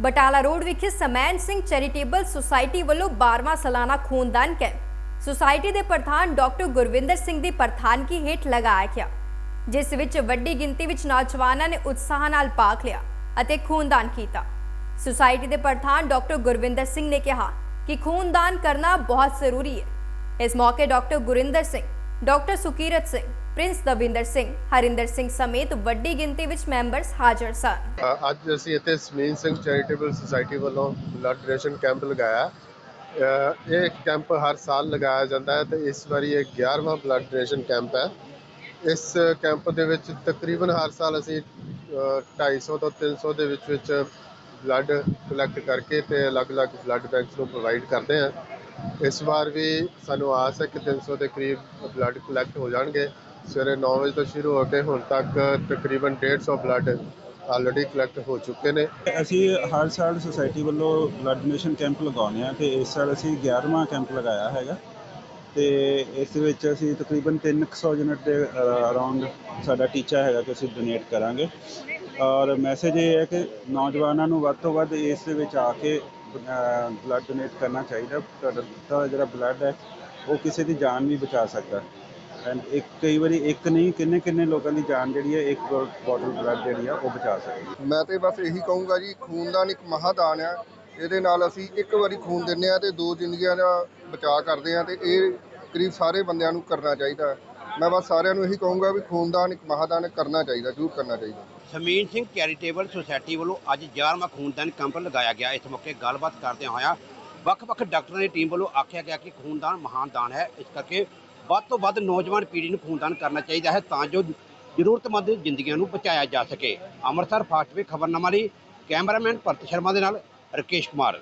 Batala road ਵਿਖੇ ਸਮੈਨ Singh charitable society ਵੱਲੋਂ 12ਵਾਂ ਸਾਲਾਨਾ ਖੂਨਦਾਨ ਕੈਂਪ। ਸੁਸਾਇਟੀ ਦੇ ਪ੍ਰਧਾਨ ਡਾਕਟਰ ਗੁਰਵਿੰਦਰ ਸਿੰਘ ਦੀ ਪ੍ਰਧਾਨਗੀ ਹੇਠ ਲਗਾਇਆ ਗਿਆ, ਜਿਸ ਵਿੱਚ ਵੱਡੀ ਗਿਣਤੀ ਵਿੱਚ ਨੌਜਵਾਨਾਂ ਨੇ ਉਤਸ਼ਾਹ ਨਾਲ ਭਾਗ ਲਿਆ ਅਤੇ ਖੂਨਦਾਨ ਕੀਤਾ। ਸੁਸਾਇਟੀ ਦੇ ਪ੍ਰਧਾਨ ਡਾਕਟਰ ਗੁਰਵਿੰਦਰ ਸਿੰਘ ਨੇ ਕਿਹਾ ਕਿ ਖੂਨਦਾਨ ਕਰਨਾ ਬਹੁਤ ਜ਼ਰੂਰੀ ਹੈ। ਇਸ ਮੌਕੇ doctor Gurinder Singh, doctor Sukirat Singh Prince Davinder Singh Harinder Singh ਸਮੇਤ ਵੱਡੀ ਗਿਣਤੀ ਵਿੱਚ ਮੈਂਬਰਸ ਹਾਜ਼ਰ ਸਨ। ਅੱਜ ਅਸੀਂ ਇੱਥੇ ਸਮੀਨ ਸਿੰਘ ਚੈਰੀਟੇਬਲ ਸੁਸਾਇਟੀ ਵੱਲੋਂ ਬਲੱਡ ਡੋਨੇਸ਼ਨ ਕੈਂਪ ਲਗਾਇਆ। ਇਹ ਕੈਂਪ ਹਰ ਸਾਲ ਲਗਾਇਆ ਜਾਂਦਾ ਹੈ ਤੇ ਇਸ ਵਾਰੀ ਇਹ 11ਵਾਂ ਬਲੱਡ ਡੋਨੇਸ਼ਨ ਕੈਂਪ ਹੈ। ਇਸ ਕੈਂਪ ਦੇ ਵਿੱਚ ਤਕਰੀਬਨ ਹਰ ਸਾਲ ਅਸੀਂ ਅ, 250 ਤੋਂ 300 ਦੇ ਵਿੱਚ ਵਿੱਚ ਬਲੱਡ ਕਲੈਕਟ ਕਰਕੇ ਤੇ ਅਲੱਗ-ਅਲੱਗ ਬਲੱਡ ਬੈਂਕਸ ਨੂੰ ਪ੍ਰੋਵਾਈਡ ਕਰਦੇ ਹਾਂ। ਇਸ ਵਾਰ ਵੀ ਸਾਨੂੰ ਆਸ ਹੈ ਕਿ 300 ਦੇ ਕਰੀਬ ਬਲੱਡ ਕਲੈਕਟ ਹੋ ਜਾਣਗੇ। ਸਵੇਰੇ 9 ਵਜੇ ਤੋਂ ਸ਼ੁਰੂ ਹੋ ਕੇ ਹੁਣ ਤੱਕ ਤਕਰੀਬਨ 150 ਬਲੱਡ ਆਲਰੇਡੀ ਕਲੈਕਟ ਹੋ ਚੁੱਕੇ ਨੇ। ਅਸੀਂ ਹਰ ਸਾਲ ਸੁਸਾਇਟੀ ਵੱਲੋਂ ਬਲੱਡ ਡੋਨੇਸ਼ਨ ਕੈਂਪ ਲਗਾਉਂਦੇ ਆ ਤੇ ਇਸ ਸਾਲ ਅਸੀਂ 11ਵਾਂ ਕੈਂਪ ਲਗਾਇਆ ਹੈਗਾ। ਤੇ ਇਸ ਵਿੱਚ ਅਸੀਂ ਤਕਰੀਬਨ 300 ਯੂਨਿਟ ਦੇ ਅਰਾਊਂਡ ਸਾਡਾ ਟੀਚਾ ਹੈਗਾ ਕਿ ਅਸੀਂ ਡੋਨੇਟ ਕਰਾਂਗੇ। ਔਰ ਮੈਸੇਜ ਇਹ ਹੈ ਕਿ ਨੌਜਵਾਨਾਂ ਨੂੰ ਵੱਧ ਤੋਂ ਵੱਧ ਇਸ ਦੇ ਵਿੱਚ ਆ ਕੇ ਬਲੱਡ ਡੋਨੇਟ ਕਰਨਾ ਚਾਹੀਦਾ। ਤੁਹਾਡਾ ਦਿੱਤਾ ਜਿਹੜਾ ਬਲੱਡ ਹੈ, ਉਹ ਕਿਸੇ ਦੀ ਜਾਨ ਵੀ ਬਚਾ ਸਕਦਾ। ਐਂਡ ਇੱਕ ਕਈ ਵਾਰੀ ਇੱਕ ਨਹੀਂ ਕਿੰਨੇ ਕਿੰਨੇ ਲੋਕਾਂ ਦੀ ਜਾਨ ਜਿਹੜੀ ਹੈ ਇੱਕ ਬੋਟਲ ਬਲੱਡ ਜਿਹੜੀ ਆ ਉਹ ਬਚਾ ਸਕਦੀ ਮੈਂ ਤੇ ਬਸ ਇਹੀ ਕਹੂੰਗਾ ਜੀ ਖੂਨਦਾਨ ਇੱਕ ਮਹਾਦਾਨ ਆ। ਇਹਦੇ ਨਾਲ ਅਸੀਂ ਇੱਕ ਵਾਰੀ ਖੂਨ ਦਿੰਦੇ ਆ ਤੇ ਦੋ ਜ਼ਿੰਦਗੀਆਂ ਦਾ ਬਚਾਅ ਕਰਦੇ ਆ ਤੇ ਇਹ ਕਰੀਬ ਸਾਰੇ ਬੰਦਿਆਂ ਨੂੰ ਕਰਨਾ ਚਾਹੀਦਾ ਮੈਂ ਬਸ ਸਾਰਿਆਂ ਨੂੰ ਇਹੀ ਕਹੂੰਗਾ ਵੀ ਖੂਨਦਾਨ ਇੱਕ ਮਹਾਦਾਨ ਕਰਨਾ ਚਾਹੀਦਾ ਜ਼ਰੂਰ ਕਰਨਾ ਚਾਹੀਦਾ। ਸਮੀਨ ਸਿੰਘ ਚੈਰੀਟੇਬਲ ਸੁਸਾਇਟੀ ਵੱਲੋਂ ਅੱਜ 11ਵਾਂ ਖੂਨਦਾਨ ਕੈਂਪ ਲਗਾਇਆ ਗਿਆ। ਇਸ ਮੌਕੇ ਗੱਲਬਾਤ ਕਰਦਿਆਂ ਹੋਇਆਂ ਵੱਖ-ਵੱਖ ਡਾਕਟਰਾਂ ਦੀ ਟੀਮ ਵੱਲੋਂ ਆਖਿਆ ਗਿਆ ਕਿ ਖੂਨਦਾਨ ਮਹਾਨ ਦਾਨ ਹੈ। ਇਸ ਕਰਕੇ ਵੱਧ ਤੋਂ ਵੱਧ ਨੌਜਵਾਨ ਪੀੜ੍ਹੀ ਨੂੰ ਖੂਨਦਾਨ ਕਰਨਾ ਚਾਹੀਦਾ ਹੈ ਤਾਂ ਜੋ ਜ਼ਰੂਰਤਮੰਦ ਜ਼ਿੰਦਗੀਆਂ ਨੂੰ ਬਚਾਇਆ ਜਾ ਸਕੇ। ਅੰਮ੍ਰਿਤਸਰ ਫਾਸਟ ਖਬਰਨਾਮਾ ਲਈ ਕੈਮਰਾਮੈਨ ਭਰਤ ਸ਼ਰਮਾ ਦੇ ਨਾਲ ਰਕੇਸ਼ ਕੁਮਾਰ।